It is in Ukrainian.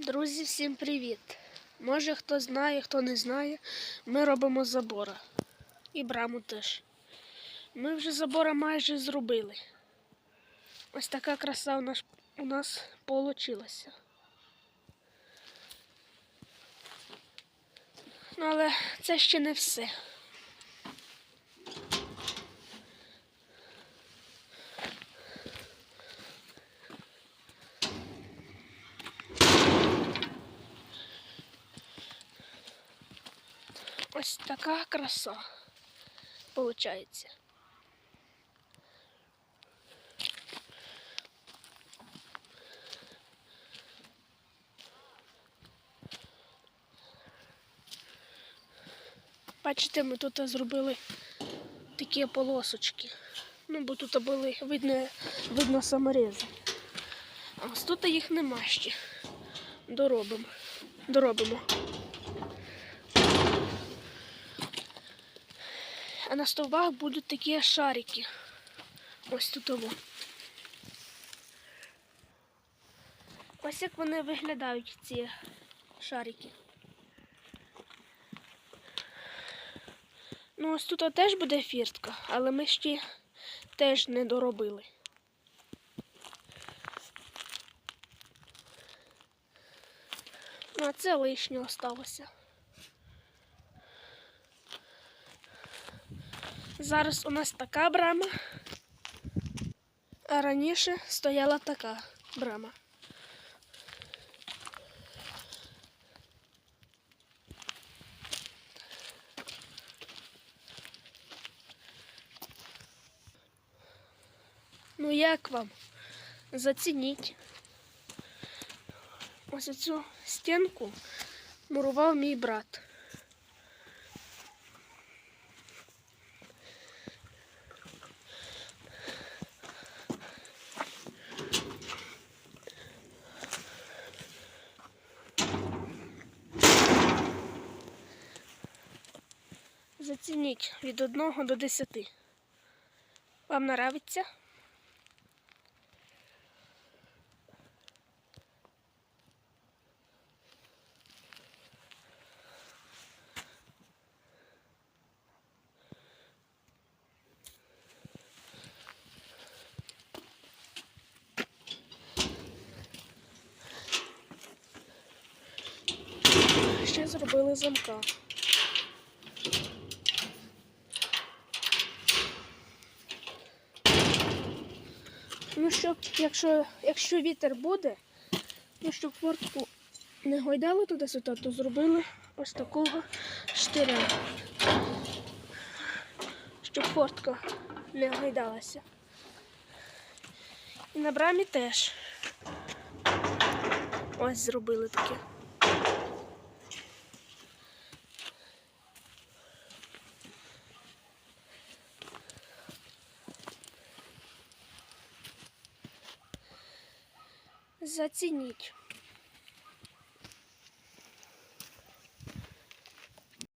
Друзі, всім привіт! Може хто знає, хто не знає, ми робимо забора. І браму теж. Ми вже забора майже зробили. Ось така краса у нас, у нас получилася. Ну, але це ще не все. Ось така краса получається. Бачите, ми тут зробили такі полосочки. Ну, бо тут були видно, видно саморези. А ось тут їх нема ще. Доробимо. Доробимо. А на стовбах будуть такі шарики. Ось тут ово. Ось як вони виглядають, ці шарики. Ну, ось тут теж буде фіртка, але ми ще теж не доробили. Ну, а це лишнє осталося. Зараз у нас така брама, а раніше стояла така брама. Ну як вам? Зацініть. Ось цю стінку мурував мій брат. Зацініть від 1 до 10. Вам нравиться? Ще зробили замка. Ну, щоб, якщо, якщо вітер буде, ну, щоб фортку не гойдало туди-сюди, то зробили ось такого штиря. Щоб фортка не гойдалася. І на брамі теж. Ось зробили таке. Зацініть.